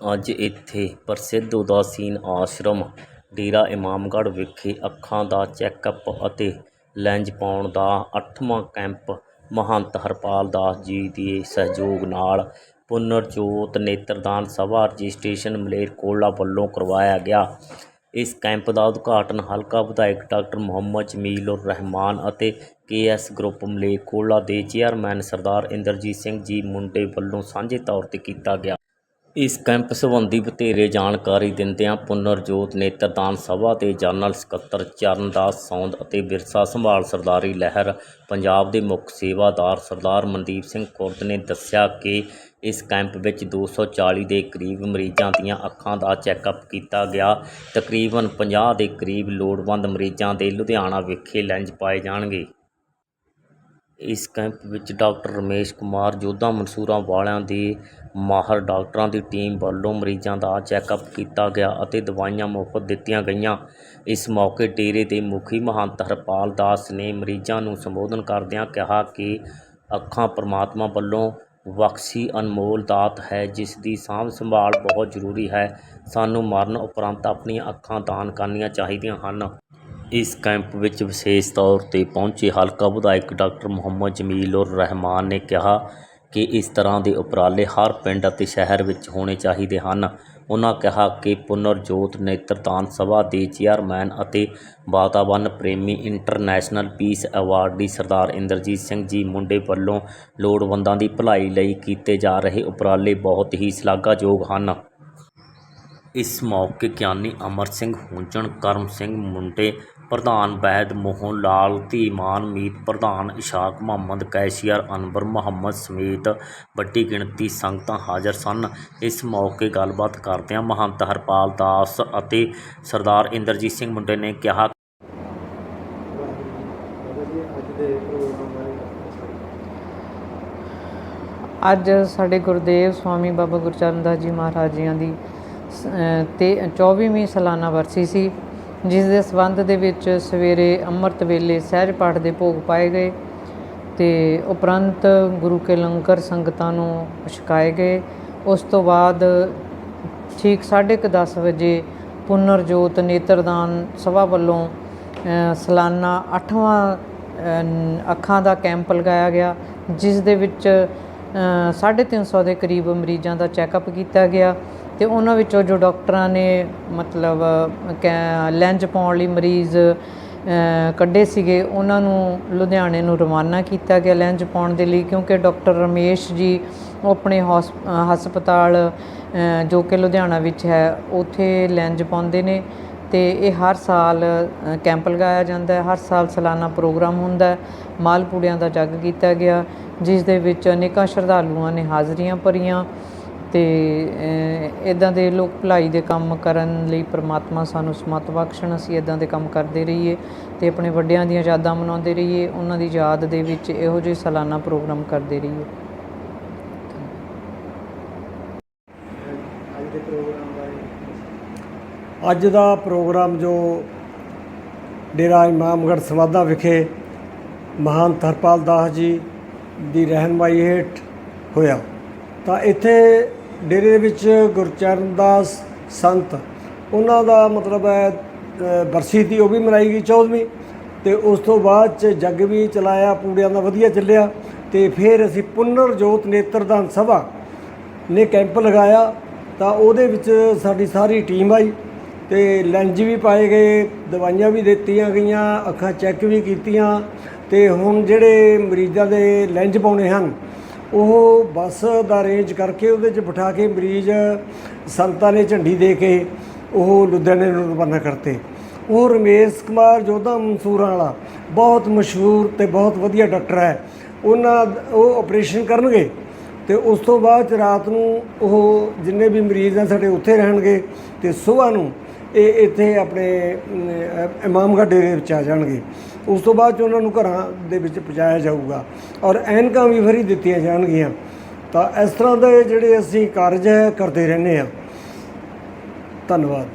ਅੱਜ ਇੱਥੇ ਪ੍ਰਸਿੱਧ ਉਦਾਸੀਨ ਆਸ਼ਰਮ ਡੇਰਾ ਇਮਾਮਗੜ੍ਹ ਵਿਖੇ ਅੱਖਾਂ ਦਾ ਚੈੱਕਅਪ ਅਤੇ ਲੈਂਜ਼ ਪਾਉਣ ਦਾ ਅੱਠਵਾਂ ਕੈਂਪ ਮਹੰਤ ਹਰਪਾਲ ਦਾਸ ਜੀ ਦੇ ਸਹਿਯੋਗ ਨਾਲ ਪੁਨਰਜੋਤ ਨੇਤਰਦਾਨ ਸਭਾ ਰਜਿਸਟ੍ਰੇਸ਼ਨ ਮਲੇਰਕੋਟਲਾ ਵੱਲੋਂ ਕਰਵਾਇਆ ਗਿਆ। ਇਸ ਕੈਂਪ ਦਾ ਉਦਘਾਟਨ ਹਲਕਾ ਵਿਧਾਇਕ ਡਾਕਟਰ ਮੁਹੰਮਦ ਜਮੀਲ ਉਰ ਰਹਿਮਾਨ ਅਤੇ ਕੇਐਸ ਗਰੁੱਪ ਮਲੇਰਕੋਟਲਾ ਦੇ ਚੇਅਰਮੈਨ ਸਰਦਾਰ ਇੰਦਰਜੀਤ ਸਿੰਘ ਜੀ ਮੁੰਡੇ ਵੱਲੋਂ ਸਾਂਝੇ ਤੌਰ ਤੇ ਕੀਤਾ ਗਿਆ। ਇਸ ਕੈਂਪ ਸਬੰਧੀ ਵਧੇਰੇ ਜਾਣਕਾਰੀ ਦਿੰਦਿਆਂ ਪੁਨਰਜੋਤ ਨੇਤਰਦਾਨ ਸਭਾ ਦੇ ਜਨਰਲ ਸਕੱਤਰ ਚਰਨਦਾਸ ਸੌਂਦ ਅਤੇ ਵਿਰਸਾ ਸੰਭਾਲ ਸਰਦਾਰੀ ਲਹਿਰ, ਪੰਜਾਬ ਦੇ ਮੁੱਖ ਸੇਵਾਦਾਰ ਸਰਦਾਰ ਮਨਦੀਪ ਸਿੰਘ ਖੁਰਦ ਨੇ ਦੱਸਿਆ ਕਿ ਇਸ ਕੈਂਪ ਵਿੱਚ 240 ਦੇ ਕਰੀਬ ਮਰੀਜ਼ਾਂ ਦੀਆਂ ਅੱਖਾਂ ਦਾ ਚੈੱਕਅਪ ਕੀਤਾ ਗਿਆ। ਤਕਰੀਬਨ 50 ਦੇ ਕਰੀਬ ਲੋੜਵੰਦ ਮਰੀਜ਼ਾਂ ਦੇ ਲੁਧਿਆਣਾ ਵਿਖੇ ਲੈਂਜ਼ ਪਾਏ ਜਾਣਗੇ। ਇਸ ਕੈਂਪ ਵਿੱਚ ਡਾਕਟਰ ਰਮੇਸ਼ ਕੁਮਾਰ ਜੋਧਾ ਮਨਸੂਰਾਂ ਵਾਲਿਆਂ ਦੀ ਮਾਹਰ ਡਾਕਟਰਾਂ ਦੀ ਟੀਮ ਵੱਲੋਂ ਮਰੀਜ਼ਾਂ ਦਾ ਚੈੱਕਅਪ ਕੀਤਾ ਗਿਆ ਅਤੇ ਦਵਾਈਆਂ ਮੁਫਤ ਦਿੱਤੀਆਂ ਗਈਆਂ। ਇਸ ਮੌਕੇ ਡੇਰੇ ਦੇ ਮੁਖੀ ਮਹੰਤ ਹਰਪਾਲ ਦਾਸ ਨੇ ਮਰੀਜ਼ਾਂ ਨੂੰ ਸੰਬੋਧਨ ਕਰਦਿਆਂ ਕਿਹਾ ਕਿ ਅੱਖਾਂ ਪ੍ਰਮਾਤਮਾ ਵੱਲੋਂ ਬਖਸ਼ੀ ਅਨਮੋਲ ਦਾਤ ਹੈ, ਜਿਸ ਦੀ ਸਾਂਭ ਸੰਭਾਲ ਬਹੁਤ ਜ਼ਰੂਰੀ ਹੈ। ਸਾਨੂੰ ਮਰਨ ਉਪਰੰਤ ਆਪਣੀਆਂ ਅੱਖਾਂ ਦਾਨ ਕਰਨੀਆਂ ਚਾਹੀਦੀਆਂ ਹਨ। ਇਸ ਕੈਂਪ ਵਿੱਚ ਵਿਸ਼ੇਸ਼ ਤੌਰ ਤੇ ਪਹੁੰਚੇ ਹਲਕਾ ਵਿਧਾਇਕ ਡਾਕਟਰ ਮੁਹੰਮਦ ਜਮੀਲ ਉਰ ਰਹਿਮਾਨ ਨੇ ਕਿਹਾ ਕਿ ਇਸ ਤਰ੍ਹਾਂ ਦੇ ਉਪਰਾਲੇ ਹਰ ਪਿੰਡ ਅਤੇ ਸ਼ਹਿਰ ਵਿੱਚ ਹੋਣੇ ਚਾਹੀਦੇ ਹਨ। ਉਹਨਾਂ ਕਿਹਾ ਕਿ ਪੁਨਰਜੋਤ ਨੇਤਰਦਾਨ ਸਭਾ ਦੇ ਚੇਅਰਮੈਨ ਅਤੇ ਵਾਤਾਵਰਨ ਪ੍ਰੇਮੀ international peace awardee Sardar Inderjit Singh ji ਮੁੰਡੇ ਵੱਲੋਂ ਲੋੜਵੰਦਾਂ ਦੀ ਭਲਾਈ ਲਈ ਕੀਤੇ ਜਾ ਰਹੇ ਉਪਰਾਲੇ ਬਹੁਤ ਹੀ ਸ਼ਲਾਘਾਯੋਗ ਹਨ। ਇਸ ਮੌਕੇ ਗਿਆਨੀ ਅਮਰ ਸਿੰਘ ਹੁੰਜਣ ਕਰਮ ਸਿੰਘ ਮੁੰਡੇ ਪ੍ਰਧਾਨ ਵੈਦ ਮੋਹਨ ਲਾਲ, ਧੀਮਾਨ ਮੀਤ ਪ੍ਰਧਾਨ ਇਸ਼ਾਕ ਮੁਹੰਮਦ ਕੈਸ਼ੀਅਰ ਅਨਵਰ ਮੁਹੰਮਦ ਸਮੇਤ ਵੱਡੀ ਗਿਣਤੀ ਸੰਗਤਾਂ ਹਾਜ਼ਰ ਸਨ। ਇਸ ਮੌਕੇ ਗੱਲਬਾਤ ਕਰਦਿਆਂ ਮਹੰਤ ਹਰਪਾਲ ਦਾਸ ਅਤੇ ਸਰਦਾਰ ਇੰਦਰਜੀਤ ਸਿੰਘ ਮੁੰਡੇ ਨੇ ਕਿਹਾ, ਅੱਜ ਸਾਡੇ ਗੁਰਦੇਵ ਸਵਾਮੀ ਬਾਬਾ ਗੁਰਚਰਨ ਦਾਸ ਜੀ ਮਹਾਰਾਜ ਜੀਆਂ ਦੀ ਸ- ਤੇ 24ਵੀਂ ਸਾਲਾਨਾ ਵਰਸੀ ਸੀ। ਜਿਸ ਦੇ ਸਬੰਧ ਦੇ ਵਿੱਚ ਸਵੇਰੇ ਅੰਮ੍ਰਿਤ ਵੇਲੇ ਸਹਿਜ ਪਾਠ ਦੇ ਭੋਗ ਪਾਏ ਗਏ ਤੇ ਉਪਰੰਤ ਗੁਰੂ ਕੇ ਲੰਗਰ ਸੰਗਤਾਂ ਨੂੰ ਛਕਾਏ ਗਏ। ਉਸ ਤੋਂ ਬਾਅਦ ਠੀਕ 10:30 ਵਜੇ ਪੁਨਰਜੋਤ ਨੇਤਰਦਾਨ ਸਭਾ ਵੱਲੋਂ ਸਲਾਨਾ ਸਾਲਾਨਾ 8ਵਾਂ ਅੱਖਾਂ ਦਾ ਕੈਂਪ ਲਗਾਇਆ ਗਿਆ ਜਿਸ ਦੇ ਵਿੱਚ ਅ, 350 ਦੇ ਕਰੀਬ ਮਰੀਜ਼ਾਂ ਦਾ ਚੈੱਕਅਪ ਕੀਤਾ ਗਿਆ ਤੇ ਉਹਨਾਂ ਵਿੱਚੋਂ ਜੋ ਡਾਕਟਰਾਂ ਨੇ ਮਤਲਬ ਕੈ- ਲੈਂਜ਼ ਪਾਉਣ ਲਈ ਮਰੀਜ਼ ਕੱਢੇ ਸੀਗੇ, ਉਹਨਾਂ ਨੂੰ ਲੁਧਿਆਣੇ ਨੂੰ ਰਵਾਨਾ ਕੀਤਾ ਗਿਆ ਲੈਂਜ਼ ਪਾਉਣ ਦੇ ਲਈ ਕਿਉਂਕਿ ਡਾਕਟਰ ਰਮੇਸ਼ ਜੀ ਉਹ ਆਪਣੇ ਹੌਸ- ਹਸਪਤਾਲ ਜੋ ਕਿ ਲੁਧਿਆਣਾ ਵਿੱਚ ਹੈ, ਉੱਥੇ ਲੈਂਜ਼ ਪਾਉਂਦੇ ਨੇ ਤੇ ਇਹ ਹਰ ਸਾਲ ਕੈਂਪ ਲਗਾਇਆ ਜਾਂਦਾ ਹੈ, ਹਰ ਸਾਲ ਸਾਲਾਨਾ ਪ੍ਰੋਗਰਾਮ ਹੁੰਦਾ ਹੈ, ਮਾਲਪੂੜਿਆਂ ਦਾ ਜੱਗ ਕੀਤਾ ਗਿਆ, ਜਿਸ ਦੇ ਵਿੱਚ ਅਨੇਕਾਂ ਸ਼ਰਧਾਲੂਆਂ ਨੇ ਹਾਜ਼ਰੀਆਂ ਭਰੀਆਂ ਤੇ ਇਦਾਂ ਦੇ ਲੋਕ ਭਲਾਈ ਦੇ ਕੰਮ ਕਰਨ ਲਈ ਪ੍ਰਮਾਤਮਾ ਸਾਨੂੰ ਸਮਤ ਬਖਸ਼ਣ, ਅਸੀਂ ਇਦਾਂ ਦੇ ਕੰਮ ਕਰਦੇ ਰਹੀਏ ਤੇ ਆਪਣੇ ਵੱਡਿਆਂ ਦੀਆਂ ਯਾਦਾਂ ਮਨਾਉਂਦੇ ਰਹੀਏ, ਉਹਨਾਂ ਦੀ ਯਾਦ ਦੇ ਵਿੱਚ ਇਹੋ ਜਿਹੇ ਸਾਲਾਨਾ ਪ੍ਰੋਗਰਾਮ ਕਰਦੇ ਰਹੀਏ। ਅੱਜ ਦਾ ਪ੍ਰੋਗਰਾਮ ਜੋ ਡੇਰਾ ਇਮਾਮਗੜ੍ਹ ਸਵਾਦਾ ਵਿਖੇ ਮਹਾਨ ਹਰਪਾਲ ਦਾਸ ਜੀ ਦੀ ਰਹਿਨਮਾਈ ਹੇਠ ਹੋਇਆ, ਤਾਂ ਇੱਥੇ ਡੇਰੇ ਦੇ ਵਿੱਚ ਗੁਰਚਰਨ ਦਾਸ ਸੰਤ। ਉਹਨਾਂ ਦਾ ਮਤਲਬ ਹੈ ਬਰਸੀ ਦੀ ਉਹ ਵੀ ਮਨਾਈ ਗਈ 14ਵੀਂ ਤੇ ਉਸ ਤੋਂ ਬਾਅਦ ਚ ਜੱਗ ਵੀ ਚਲਾਇਆ, ਪੂੜਿਆਂ ਦਾ ਵਧੀਆ ਚੱਲਿਆ। ਤੇ ਫਿਰ ਅਸੀਂ ਪੁਨਰ ਜੋਤ ਨੇਤਰਦਾਨ ਸਭਾ ਨੇ ਕੈਂਪ ਲਗਾਇਆ। ਤਾਂ ਉਹਦੇ ਵਿੱਚ ਸਾਡੀ ਸਾਰੀ ਟੀਮ ਆਈ ਤੇ ਲੈਂਜ ਵੀ ਪਾਏ ਗਏ, ਦਵਾਈਆਂ ਵੀ ਦਿੱਤੀਆਂ ਗਈਆਂ, ਅੱਖਾਂ ਚੈੱਕ ਵੀ ਕੀਤੀਆਂ। ਤੇ ਹੁਣ ਜਿਹੜੇ ਮਰੀਜ਼ਾਂ ਦੇ ਲੈਂਜ ਪਾਉਣੇ ਹਨ ਉਹ ਬੱਸ ਦਾ ਅਰੇਂਜ ਕਰਕੇ ਉਹਦੇ 'ਚ ਬਿਠਾ ਕੇ ਮਰੀਜ਼ ਸੰਤਾਂ ਨੇ ਝੰਡੀ ਦੇ ਕੇ ਉਹ ਲੁਧਿਆਣੇ ਨੂੰ ਰਵਾਨਾ ਕਰਤੇ। ਉਹ ਰਮੇਸ਼ ਕੁਮਾਰ ਜੋਧਾ ਮਨਸੂਰਾਂ ਵਾਲਾ ਬਹੁਤ ਮਸ਼ਹੂਰ ਤੇ ਬਹੁਤ ਵਧੀਆ ਡਾਕਟਰ ਹੈ। ਉਹਨਾਂ ਉਹ ਆਪਰੇਸ਼ਨ ਕਰਨਗੇ ਤੇ ਉਸ ਤੋਂ ਬਾਅਦ 'ਚ ਰਾਤ ਨੂੰ ਉਹ ਜਿੰਨੇ ਵੀ ਮਰੀਜ਼ ਆ ਸਾਡੇ ਉੱਥੇ ਰਹਿਣਗੇ ਤੇ ਸਵੇਰ ਨੂੰ ਇਹ ਇੱਥੇ ਆਪਣੇ ਅਮ, ਇਮਾਮਗੜ੍ਹ ਡੇਰੇ ਵਿੱਚ ਆ ਜਾਣਗੇ। ਉਸ ਤੋਂ ਬਾਅਦ 'ਚ ਉਹਨਾਂ ਨੂੰ ਘਰਾਂ ਦੇ ਵਿੱਚ ਪਹੁੰਚਾਇਆ ਜਾਊਗਾ ਔਰ ਐਨਕਾਂ ਵੀ ਫਰੀ ਦਿੱਤੀਆਂ ਜਾਣਗੀਆਂ। ਤਾਂ ਇਸ ਤਰ੍ਹਾਂ ਦੇ ਜਿਹੜੇ ਅਸੀਂ ਕਾਰਜ ਹੈ ਕਰਦੇ ਰਹਿੰਦੇ ਆ ਧੰਨਵਾਦ।